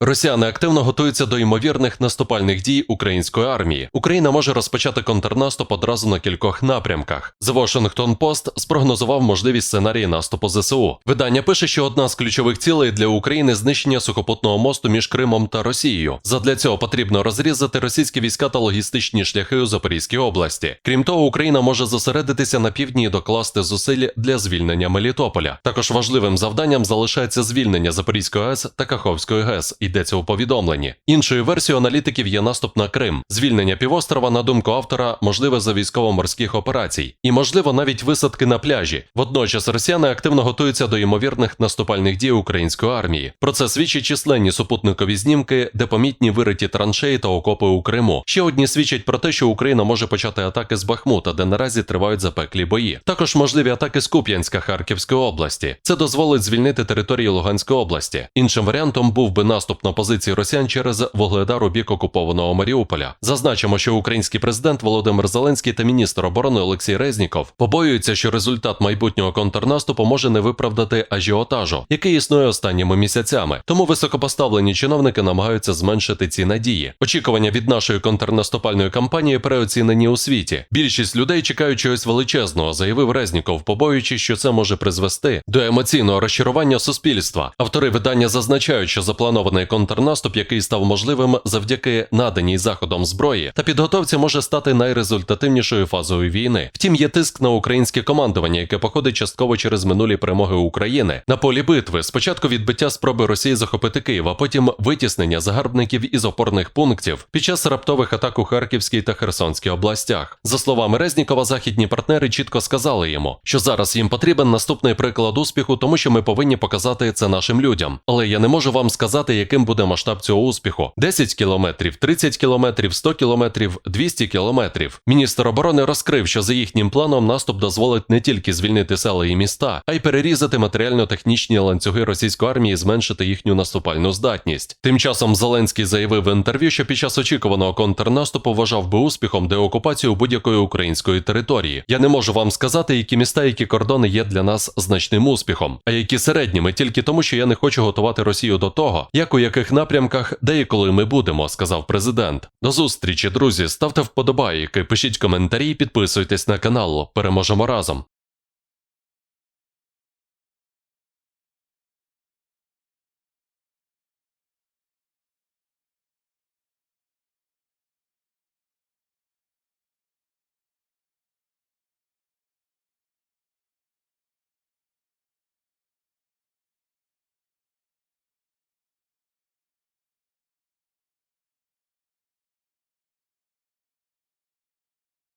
Росіяни активно готуються до ймовірних наступальних дій української армії. Україна може розпочати контрнаступ одразу на кількох напрямках. The Washington Post спрогнозував можливість сценарії наступу ЗСУ. Видання пише, що одна з ключових цілей для України знищення сухопутного мосту між Кримом та Росією. Задля цього потрібно розрізати російські війська та логістичні шляхи у Запорізькій області. Крім того, Україна може зосередитися на півдні і докласти зусиль для звільнення Мелітополя. Також важливим завданням залишається звільнення Запорізької АЕС та Каховської ГЕС. Йдеться у повідомленні. Іншою версією аналітиків є наступ на Крим. Звільнення півострова, на думку автора, можливе за військово-морських операцій, і можливо навіть висадки на пляжі. Водночас росіяни активно готуються до ймовірних наступальних дій української армії. Про це свідчать численні супутникові знімки, де помітні вириті траншеї та окопи у Криму. Ще одні свідчать про те, що Україна може почати атаки з Бахмута, де наразі тривають запеклі бої. Також можливі атаки з Куп'янська Харківської області. Це дозволить звільнити території Луганської області. Іншим варіантом був би наступ на позиції росіян через Вогледар у бік окупованого Маріуполя. Зазначимо, що український президент Володимир Зеленський та міністр оборони Олексій Резніков побоюються, що результат майбутнього контрнаступу може не виправдати ажіотажу, який існує останніми місяцями. Тому високопоставлені чиновники намагаються зменшити ці надії. Очікування від нашої контрнаступальної кампанії переоцінені у світі. Більшість людей чекають чогось величезного, заявив Резніков, побоюючись, що це може призвести до емоційного розчарування суспільства. Автори видання зазначають, що запланований контрнаступ, який став можливим завдяки наданій заходом зброї та підготовці, може стати найрезультативнішою фазою війни. Втім, є тиск на українське командування, яке походить частково через минулі перемоги України на полі битви. Спочатку відбиття спроби Росії захопити Київ, а потім витіснення загарбників із опорних пунктів під час раптових атак у Харківській та Херсонській областях. За словами Резнікова, західні партнери чітко сказали йому, що зараз їм потрібен наступний приклад успіху, тому що ми повинні показати це нашим людям. Але я не можу вам сказати, яким буде масштаб цього успіху: 10 кілометрів, 30 кілометрів, 100 кілометрів, 200 кілометрів. Міністр оборони розкрив, що за їхнім планом наступ дозволить не тільки звільнити села і міста, а й перерізати матеріально-технічні ланцюги російської армії, і зменшити їхню наступальну здатність. Тим часом Зеленський заявив в інтерв'ю, що під час очікуваного контрнаступу вважав би успіхом деокупацію будь-якої української території. Я не можу вам сказати, які міста, які кордони є для нас значним успіхом, а які середніми, тільки тому, що я не хочу готувати Росію до того, як у яких напрямках, де ми будемо, сказав президент. До зустрічі, друзі. Ставте вподобайки, пишіть коментарі, підписуйтесь на канал. Переможемо разом.